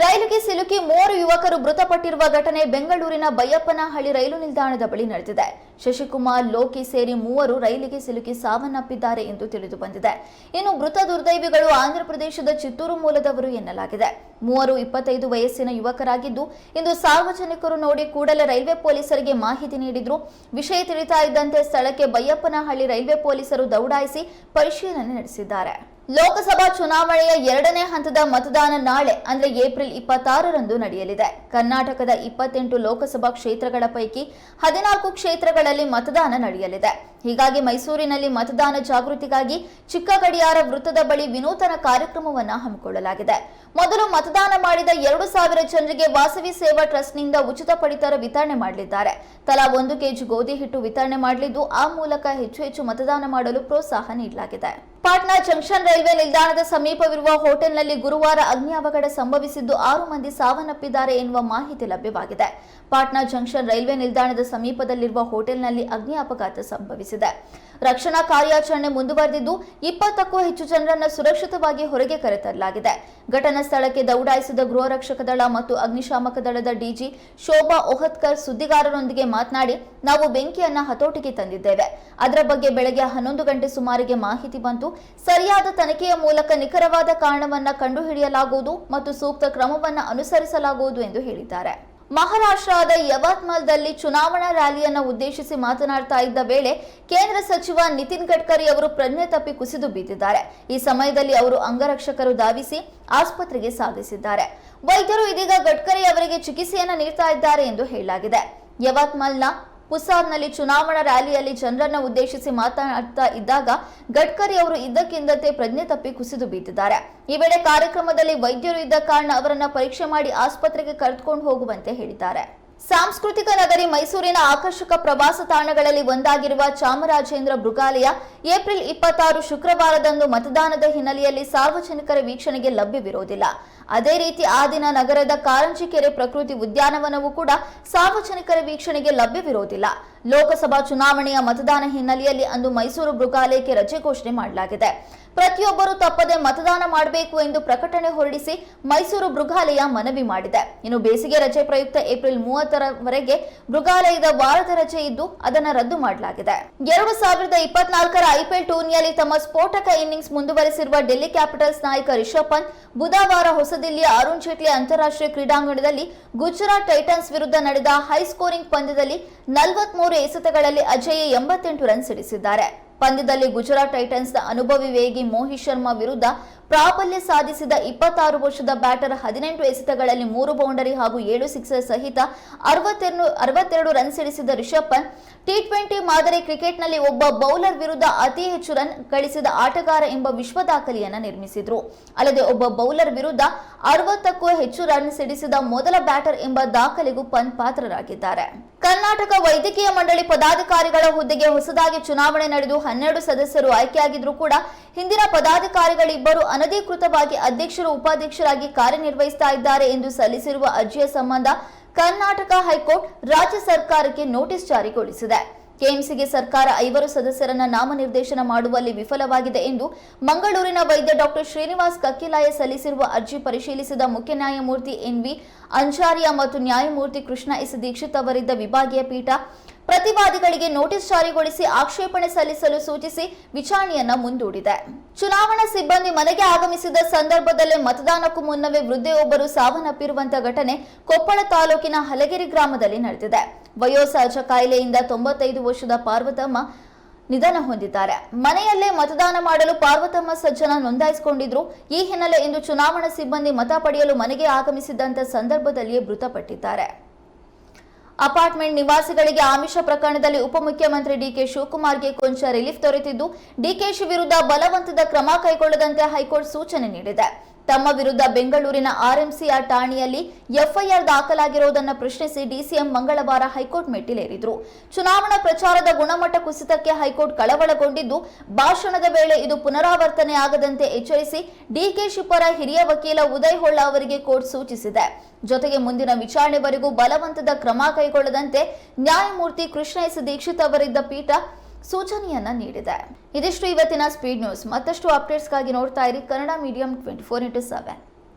ರೈಲಿಗೆ ಸಿಲುಕಿ ಮೂವರು ಯುವಕರು ಮೃತಪಟ್ಟಿರುವ ಘಟನೆ ಬೆಂಗಳೂರಿನ ಬೈಯಪ್ಪನಹಳ್ಳಿ ರೈಲು ನಿಲ್ದಾಣದ ಬಳಿ ನಡೆದಿದೆ. ಶಶಿಕುಮಾರ್, ಲೋಕಿ ಸೇರಿ ಮೂವರು ರೈಲಿಗೆ ಸಿಲುಕಿ ಸಾವನ್ನಪ್ಪಿದ್ದಾರೆ ಎಂದು ತಿಳಿದು ಬಂದಿದೆ. ಇನ್ನು ಮೃತ ದುರ್ದೈವಿಗಳು ಆಂಧ್ರಪ್ರದೇಶದ ಚಿತ್ತೂರು ಮೂಲದವರು ಎನ್ನಲಾಗಿದೆ. ಮೂವರು ಇಪ್ಪತ್ತೈದು ವಯಸ್ಸಿನ ಯುವಕರಾಗಿದ್ದು, ಇಂದು ಸಾರ್ವಜನಿಕರು ನೋಡಿ ಕೂಡಲೇ ರೈಲ್ವೆ ಪೊಲೀಸರಿಗೆ ಮಾಹಿತಿ ನೀಡಿದ್ರು. ವಿಷಯ ತಿಳಿತಾ ಇದ್ದಂತೆ ಸ್ಥಳಕ್ಕೆ ಬೈಯಪ್ಪನಹಳ್ಳಿ ರೈಲ್ವೆ ಪೊಲೀಸರು ದೌಡಾಯಿಸಿ ಪರಿಶೀಲನೆ ನಡೆಸಿದ್ದಾರೆ. ಲೋಕಸಭಾ ಚುನಾವಣೆಯ ಎರಡನೇ ಹಂತದ ಮತದಾನ ನಾಳೆ, ಅಂದರೆ ಏಪ್ರಿಲ್ ಇಪ್ಪತ್ತಾರರಂದು ನಡೆಯಲಿದೆ. ಕರ್ನಾಟಕದ ಇಪ್ಪತ್ತೆಂಟು ಲೋಕಸಭಾ ಕ್ಷೇತ್ರಗಳ ಪೈಕಿ ಹದಿನಾಲ್ಕು ಕ್ಷೇತ್ರಗಳಲ್ಲಿ ಮತದಾನ ನಡೆಯಲಿದೆ. ಹೀಗಾಗಿ ಮೈಸೂರಿನಲ್ಲಿ ಮತದಾನ ಜಾಗೃತಿಗಾಗಿ ಚಿಕ್ಕ ಗಡಿಯಾರ ವೃತ್ತದ ಬಳಿ ವಿನೂತನ ಕಾರ್ಯಕ್ರಮವನ್ನು ಹಮ್ಮಿಕೊಳ್ಳಲಾಗಿದೆ. ಮೊದಲು ಮತದಾನ ಮಾಡಿದ ಎರಡು ಸಾವಿರ ಜನರಿಗೆ ವಾಸವಿ ಸೇವಾ ಟ್ರಸ್ಟ್ನಿಂದ ಉಚಿತ ಪಡಿತರ ವಿತರಣೆ ಮಾಡಲಿದ್ದಾರೆ. ತಲಾ ಒಂದು ಕೆಜಿ ಗೋಧಿ ಹಿಟ್ಟು ವಿತರಣೆ ಮಾಡಲಿದ್ದು, ಆ ಮೂಲಕ ಹೆಚ್ಚು ಹೆಚ್ಚು ಮತದಾನ ಮಾಡಲು ಪ್ರೋತ್ಸಾಹ ನೀಡಲಾಗಿದೆ. ಪಾಟ್ನಾ ಜಂಕ್ಷನ್ ರೈಲ್ವೆ ನಿಲ್ದಾಣದ ಸಮೀಪವಿರುವ ಹೋಟೆಲ್ನಲ್ಲಿ ಗುರುವಾರ ಅಗ್ನಿ ಅವಘಡ ಸಂಭವಿಸಿದ್ದು, ಆರು ಮಂದಿ ಸಾವನ್ನಪ್ಪಿದ್ದಾರೆ ಎನ್ನುವ ಮಾಹಿತಿ ಲಭ್ಯವಾಗಿದೆ. ಪಾಟ್ನಾ ಜಂಕ್ಷನ್ ರೈಲ್ವೆ ನಿಲ್ದಾಣದ ಸಮೀಪದಲ್ಲಿರುವ ಹೋಟೆಲ್ನಲ್ಲಿ ಅಗ್ನಿ ಅಪಘಾತ ಸಂಭವಿಸಿದೆ. ರಕ್ಷಣಾ ಕಾರ್ಯಾಚರಣೆ ಮುಂದುವರೆದಿದ್ದು, ಇಪ್ಪತ್ತಕ್ಕೂ ಹೆಚ್ಚು ಜನರನ್ನು ಸುರಕ್ಷಿತವಾಗಿ ಹೊರಗೆ ಕರೆತರಲಾಗಿದೆ. ಘಟನಾ ಸ್ಥಳಕ್ಕೆ ದೌಡಾಯಿಸಿದ ಗೃಹ ರಕ್ಷಕ ದಳ ಮತ್ತು ಅಗ್ನಿಶಾಮಕ ದಳದ ಡಿಜಿ ಶೋಭಾ ಒಹತ್ಕರ್ ಸುದ್ದಿಗಾರರೊಂದಿಗೆ ಮಾತನಾಡಿ, ನಾವು ಬೆಂಕಿಯನ್ನ ಹತೋಟಿಗೆ ತಂದಿದ್ದೇವೆ. ಅದರ ಬಗ್ಗೆ ಬೆಳಗ್ಗೆ ಹನ್ನೊಂದು ಗಂಟೆ ಸುಮಾರಿಗೆ ಮಾಹಿತಿ ಬಂತು. ಸರಿಯಾದ ತನಿಖೆಯ ಮೂಲಕ ನಿಖರವಾದ ಕಾರಣವನ್ನ ಕಂಡುಹಿಡಿಯಲಾಗುವುದು ಮತ್ತು ಸೂಕ್ತ ಕ್ರಮವನ್ನು ಅನುಸರಿಸಲಾಗುವುದು ಎಂದು ಹೇಳಿದ್ದಾರೆ. ಮಹಾರಾಷ್ಟ್ರದ ಯವತ್ಮಲ್ದಲ್ಲಿ ಚುನಾವಣಾ ರ್ಯಾಲಿಯನ್ನು ಉದ್ದೇಶಿಸಿ ಮಾತನಾಡ್ತಾ ಇದ್ದ ವೇಳೆ ಕೇಂದ್ರ ಸಚಿವ ನಿತಿನ್ ಗಡ್ಕರಿ ಅವರು ಪ್ರಜ್ಞೆ ತಪ್ಪಿ ಕುಸಿದು ಬಿದ್ದಿದ್ದಾರೆ ಈ ಸಮಯದಲ್ಲಿ ಅವರು ಅಂಗರಕ್ಷಕರು ಧಾವಿಸಿ ಆಸ್ಪತ್ರೆಗೆ ಸಾಗಿಸಿದ್ದಾರೆ. ವೈದ್ಯರು ಇದೀಗ ಗಡ್ಕರಿ ಅವರಿಗೆ ಚಿಕಿತ್ಸೆಯನ್ನು ನೀಡ್ತಾ ಇದ್ದಾರೆ ಎಂದು ಹೇಳಲಾಗಿದೆ. ಯವತ್ಮಲ್ನ ಪುಸಾರ್ನಲ್ಲಿ ಚುನಾವಣಾ ರ್ಯಾಲಿಯಲ್ಲಿ ಜನರನ್ನ ಉದ್ದೇಶಿಸಿ ಮಾತನಾಡ್ತಾ ಇದ್ದಾಗ ಗಡ್ಕರಿ ಅವರು ಇದ್ದಕ್ಕಿದ್ದಂತೆ ಪ್ರಜ್ಞೆ ತಪ್ಪಿ ಕುಸಿದು ಬಿದ್ದಿದ್ದಾರೆ ಈ ವೇಳೆ ಕಾರ್ಯಕ್ರಮದಲ್ಲಿ ವೈದ್ಯರು ಇದ್ದ ಕಾರಣ ಅವರನ್ನ ಪರೀಕ್ಷೆ ಮಾಡಿ ಆಸ್ಪತ್ರೆಗೆ ಕರೆದುಕೊಂಡು ಹೋಗುವಂತೆ ಹೇಳಿದ್ದಾರೆ. ಸಾಂಸ್ಕೃತಿಕ ನಗರಿ ಮೈಸೂರಿನ ಆಕರ್ಷಕ ಪ್ರವಾಸ ತಾಣಗಳಲ್ಲಿ ಒಂದಾಗಿರುವ ಚಾಮರಾಜೇಂದ್ರ ಮೃಗಾಲಯ ಏಪ್ರಿಲ್ ಇಪ್ಪತ್ತಾರು ಶುಕ್ರವಾರದಂದು ಮತದಾನದ ಹಿನ್ನೆಲೆಯಲ್ಲಿ ಸಾರ್ವಜನಿಕರ ವೀಕ್ಷಣೆಗೆ ಲಭ್ಯವಿರುವುದಿಲ್ಲ. ಅದೇ ರೀತಿ ಆ ದಿನ ನಗರದ ಕಾರಂಜಿಕೆರೆ ಪ್ರಕೃತಿ ಉದ್ಯಾನವನವು ಕೂಡ ಸಾರ್ವಜನಿಕರ ವೀಕ್ಷಣೆಗೆ ಲಭ್ಯವಿರುವುದಿಲ್ಲ. ಲೋಕಸಭಾ ಚುನಾವಣೆಯ ಮತದಾನ ಹಿನ್ನೆಲೆಯಲ್ಲಿ ಅಂದು ಮೈಸೂರು ಮೃಗಾಲಯಕ್ಕೆ ರಜೆ ಘೋಷಣೆ ಮಾಡಲಾಗಿದೆ. ಪ್ರತಿಯೊಬ್ಬರು ತಪ್ಪದೆ ಮತದಾನ ಮಾಡಬೇಕು ಎಂದು ಪ್ರಕಟಣೆ ಹೊರಡಿಸಿ ಮೈಸೂರು ಮೃಗಾಲಯ ಮನವಿ ಮಾಡಿದೆ. ಇನ್ನು ಬೇಸಿಗೆ ರಜೆ ಪ್ರಯುಕ್ತ ಏಪ್ರಿಲ್ ಮೂವತ್ತರವರೆಗೆ ಮೃಗಾಲಯದ ವಾರದ ರಜೆ ಇದ್ದು ಅದನ್ನು ರದ್ದು ಮಾಡಲಾಗಿದೆ. ಎರಡು ಸಾವಿರದ ಇಪ್ಪತ್ನಾಲ್ಕರ ಐಪಿಎಲ್ ಟೂರ್ನಿಯಲ್ಲಿ ತಮ್ಮ ಸ್ಫೋಟಕ ಇನ್ನಿಂಗ್ಸ್ ಮುಂದುವರೆಸಿರುವ ಡೆಲ್ಲಿ ಕ್ಯಾಪಿಟಲ್ಸ್ ನಾಯಕ ರಿಷಬ್ ಪಂತ್ ಬುಧವಾರ ಹೊಸದಿಲ್ಲಿಯ ಅರುಣ್ ಜೇಟ್ಲಿ ಅಂತಾರಾಷ್ಟ್ರೀಯ ಕ್ರೀಡಾಂಗಣದಲ್ಲಿ ಗುಜರಾತ್ ಟೈಟನ್ಸ್ ವಿರುದ್ಧ ನಡೆದ ಹೈ ಸ್ಕೋರಿಂಗ್ ಪಂದ್ಯದಲ್ಲಿ ನಲವತ್ಮೂರು ಎಸೆತಗಳಲ್ಲಿ ಅಜಯ್ ಎಂಬತ್ತೆಂಟು ರನ್ ಸಿಡಿಸಿದ್ದಾರೆ. ಪಂದ್ಯದಲ್ಲಿ ಗುಜರಾತ್ ಟೈಟನ್ಸ್ನ ಅನುಭವಿ ವೇಗಿ ಮೋಹಿತ್ ಶರ್ಮಾ ವಿರುದ್ಧ ಪ್ರಾಬಲ್ಯ ಸಾಧಿಸಿದ ಇಪ್ಪತ್ತಾರು ವರ್ಷದ ಬ್ಯಾಟರ್ ಹದಿನೆಂಟು ಎಸೆತಗಳಲ್ಲಿ ಮೂರು ಬೌಂಡರಿ ಹಾಗೂ ಏಳು ಸಿಕ್ಸರ್ ಸಹಿತ ಅರವತ್ತೆರಡು ಅರವತ್ತೆರಡು ರನ್ ಸಿಡಿಸಿದ ರಿಷಬ್ ಪಂತ್ ಟಿ ಟ್ವೆಂಟಿ ಮಾದರಿ ಕ್ರಿಕೆಟ್ನಲ್ಲಿ ಒಬ್ಬ ಬೌಲರ್ ವಿರುದ್ಧ ಅತಿ ಹೆಚ್ಚು ರನ್ ಗಳಿಸಿದ ಆಟಗಾರ ಎಂಬ ವಿಶ್ವ ದಾಖಲೆಯನ್ನು ನಿರ್ಮಿಸಿದ್ರು. ಅಲ್ಲದೆ ಒಬ್ಬ ಬೌಲರ್ ವಿರುದ್ಧ ಅರವತ್ತಕ್ಕೂ ಹೆಚ್ಚು ರನ್ ಸಿಡಿಸಿದ ಮೊದಲ ಬ್ಯಾಟರ್ ಎಂಬ ದಾಖಲೆಗೂ ಪಂತ್ ಪಾತ್ರರಾಗಿದ್ದಾರೆ. ಕರ್ನಾಟಕ ವೈದ್ಯಕೀಯ ಮಂಡಳಿ ಪದಾಧಿಕಾರಿಗಳ ಹುದ್ದೆಗೆ ಹೊಸದಾಗಿ ಚುನಾವಣೆ ನಡೆದು ಹನ್ನೆರಡು ಸದಸ್ಯರು ಆಯ್ಕೆಯಾಗಿದ್ರೂ ಕೂಡ ಹಿಂದಿನ ಪದಾಧಿಕಾರಿಗಳಿಬ್ಬರು ಅನಧಿಕೃತವಾಗಿ ಅಧ್ಯಕ್ಷರು, ಉಪಾಧ್ಯಕ್ಷರಾಗಿ ಕಾರ್ಯನಿರ್ವಹಿಸ್ತಾ ಇದ್ದಾರೆ ಎಂದು ಸಲ್ಲಿಸಿರುವ ಅರ್ಜಿಯ ಸಂಬಂಧ ಕರ್ನಾಟಕ ಹೈಕೋರ್ಟ್ ರಾಜ್ಯ ಸರ್ಕಾರಕ್ಕೆ ನೋಟಿಸ್ ಜಾರಿಗೊಳಿಸಿದೆ. ಕೆಎಂಸಿಗೆ ಸರ್ಕಾರ ಐವರು ಸದಸ್ಯರನ್ನ ನಾಮನಿರ್ದೇಶನ ಮಾಡುವಲ್ಲಿ ವಿಫಲವಾಗಿದೆ ಎಂದು ಮಂಗಳೂರಿನ ವೈದ್ಯ ಡಾಕ್ಟರ್ ಶ್ರೀನಿವಾಸ್ ಕಕ್ಕಿಲಾಯ ಸಲ್ಲಿಸಿರುವ ಅರ್ಜಿ ಪರಿಶೀಲಿಸಿದ ಮುಖ್ಯ ನ್ಯಾಯಮೂರ್ತಿ ಎನ್ವಿ ಅಂಜಾರಿಯಾ ಮತ್ತು ನ್ಯಾಯಮೂರ್ತಿ ಕೃಷ್ಣ ಎಸ್. ದೀಕ್ಷಿತ್ ಅವರಿದ್ದ ವಿಭಾಗೀಯ ಪೀಠ ಪ್ರತಿವಾದಿಗಳಿಗೆ ನೋಟಿಸ್ ಜಾರಿಗೊಳಿಸಿ ಆಕ್ಷೇಪಣೆ ಸಲ್ಲಿಸಲು ಸೂಚಿಸಿ ವಿಚಾರಣೆಯನ್ನ ಮುಂದೂಡಿದೆ. ಚುನಾವಣಾ ಸಿಬ್ಬಂದಿ ಮನೆಗೆ ಆಗಮಿಸಿದ ಸಂದರ್ಭದಲ್ಲೇ ಮತದಾನಕ್ಕೂ ಮುನ್ನವೇ ವೃದ್ಧೆಯೊಬ್ಬರು ಸಾವನ್ನಪ್ಪಿರುವಂತಹ ಘಟನೆ ಕೊಪ್ಪಳ ತಾಲೂಕಿನ ಹಲಗೆರೆ ಗ್ರಾಮದಲ್ಲಿ ನಡೆದಿದೆ. ವಯೋಸಹಜ ಕಾಯಿಲೆಯಿಂದ ತೊಂಬತ್ತೈದು ವರ್ಷದ ಪಾರ್ವತಮ್ಮ ನಿಧನ ಹೊಂದಿದ್ದಾರೆ. ಮನೆಯಲ್ಲೇ ಮತದಾನ ಮಾಡಲು ಪಾರ್ವತಮ್ಮ ಸಜ್ಜನ ನೋಂದಾಯಿಸಿಕೊಂಡಿದ್ರು. ಈ ಹಿನ್ನೆಲೆ ಇಂದು ಚುನಾವಣಾ ಸಿಬ್ಬಂದಿ ಮತ ಪಡೆಯಲು ಮನೆಗೆ ಆಗಮಿಸಿದಂತ ಸಂದರ್ಭದಲ್ಲಿಯೇ ಮೃತಪಟ್ಟಿದ್ದಾರೆ. ಅಪಾರ್ಟ್ಮೆಂಟ್ ನಿವಾಸಿಗಳಿಗೆ ಆಮಿಷ ಪ್ರಕರಣದಲ್ಲಿ ಉಪಮುಖ್ಯಮಂತ್ರಿ ಡಿಕೆ ಶಿವಕುಮಾರ್ಗೆ ಕೊಂಚ ರಿಲೀಫ್ ದೊರೆತಿದ್ದು ಡಿಕೆಶಿ ವಿರುದ್ಧ ಬಲವಂತದ ಕ್ರಮ ಕೈಗೊಳ್ಳದಂತೆ ಹೈಕೋರ್ಟ್ ಸೂಚನೆ ನೀಡಿದೆ. ತಮ್ಮ ವಿರುದ್ಧ ಬೆಂಗಳೂರಿನ ಆರ್ಎಂಸಿಆರ್ ಠಾಣೆಯಲ್ಲಿ ಎಫ್ಐಆರ್ ದಾಖಲಾಗಿರುವುದನ್ನು ಪ್ರಶ್ನಿಸಿ ಡಿಸಿಎಂ ಮಂಗಳವಾರ ಹೈಕೋರ್ಟ್ ಮೆಟ್ಟಿಲೇರಿದ್ರು. ಚುನಾವಣಾ ಪ್ರಚಾರದ ಗುಣಮಟ್ಟ ಕುಸಿತಕ್ಕೆ ಹೈಕೋರ್ಟ್ ಕಳವಳಗೊಂಡಿದ್ದು, ಭಾಷಣದ ವೇಳೆ ಇದು ಪುನರಾವರ್ತನೆ ಆಗದಂತೆ ಎಚ್ಚರಿಸಿ ಡಿಕೆ ಪರ ಹಿರಿಯ ವಕೀಲ ಉದಯ್ ಹೊಳ್ಳ ಅವರಿಗೆ ಕೋರ್ಟ್ ಸೂಚಿಸಿದೆ. ಜೊತೆಗೆ ಮುಂದಿನ ವಿಚಾರಣೆವರೆಗೂ ಬಲವಂತದ ಕ್ರಮ ಕೈಗೊಳ್ಳದಂತೆ ನ್ಯಾಯಮೂರ್ತಿ ಕೃಷ್ಣ ಎಸ್ ದೀಕ್ಷಿತ್ ಅವರಿದ್ದ ಪೀಠ ಸೂಚನೆಯನ್ನ ನೀಡಿದೆ. ಇದಿಷ್ಟು ಇವತ್ತಿನ ಸ್ಪೀಡ್ ನ್ಯೂಸ್ ಮತ್ತಷ್ಟು ಅಪ್ಡೇಟ್ಸ್ಗಾಗಿ ನೋಡ್ತಾ ಇರಿ Kannada medium twenty four into seven